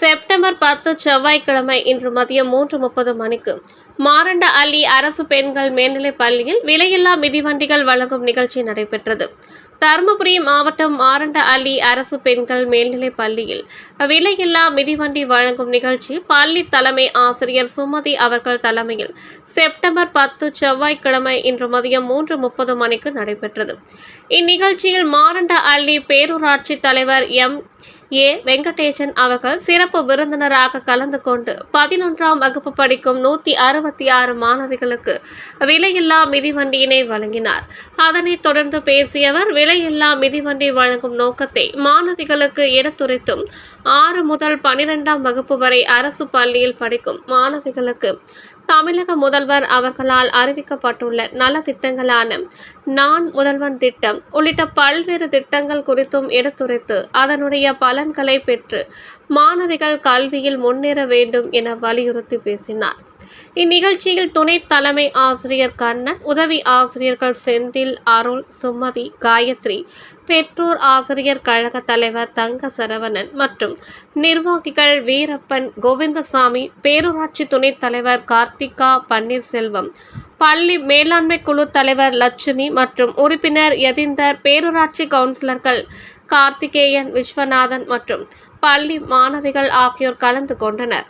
September பத்து செவ்வாய்க்கிழமை இன்று மதியம் மூன்று முப்பது மணிக்கு மாரண்ட அள்ளி அரசு பெண்கள் மேல்நிலைப் பள்ளியில் விலையில்லா மிதிவண்டிகள் வழங்கும் நிகழ்ச்சி நடைபெற்றது. தருமபுரி மாவட்டம் மாரண்ட அள்ளி அரசு பெண்கள் மேல்நிலைப் பள்ளியில் விலையில்லா மிதிவண்டி வழங்கும் நிகழ்ச்சி பள்ளி தலைமை ஆசிரியர் சுமதி அவர்கள் தலைமையில் செப்டம்பர் பத்து செவ்வாய்க்கிழமை இன்று மதியம் மூன்று முப்பது மணிக்கு நடைபெற்றது. இந்நிகழ்ச்சியில் மாரண்ட அள்ளி பேரூராட்சி தலைவர் எம் ஏ. வெங்கடேசன் அவர்கள் சிறப்பு விருந்தினராக கலந்து கொண்டு பதினொன்றாம் வகுப்பு படிக்கும் நூற்றி அறுபத்தி ஆறு மாணவிகளுக்கு விலையில்லா மிதிவண்டியினை வழங்கினார். அதனைத் தொடர்ந்து பேசியவர் விலையில்லா மிதிவண்டி வழங்கும் நோக்கத்தை மாணவிகளுக்கு எடுத்துரைத்தும் ஆறு முதல் பனிரெண்டாம் வகுப்பு வரை அரசு பள்ளியில் படிக்கும் மாணவிகளுக்கு தமிழக முதல்வர் அவர்களால் அறிவிக்கப்பட்டுள்ள நல திட்டங்களான நான் முதல்வன் திட்டம் உள்ளிட்ட பல்வேறு திட்டங்கள் குறித்தும் எடுத்துரைத்து அதனுடைய பலன்களை பெற்று மாணவிகள் கல்வியில் முன்னேற வேண்டும் என வலியுறுத்தி பேசினார். இந்நிகழ்ச்சியில் துணை தலைமை ஆசிரியர் கண்ணன் உதவி ஆசிரியர்கள் செந்தில் அருள் சுமதி காயத்ரி பெற்றோர் ஆசிரியர் கழக தலைவர் தங்க சரவணன் மற்றும் நிர்வாகிகள் வீரப்பன் கோவிந்தசாமி பேரூராட்சி துணைத் தலைவர் கார்த்திகா பன்னீர்செல்வம் பள்ளி மேலாண்மை குழு தலைவர் லட்சுமி மற்றும் உறுப்பினர் எதிந்தர் பேரூராட்சி கவுன்சிலர்கள் கார்த்திகேயன் விஸ்வநாதன் மற்றும் பள்ளி மாணவிகள் ஆகியோர் கலந்து கொண்டனர்.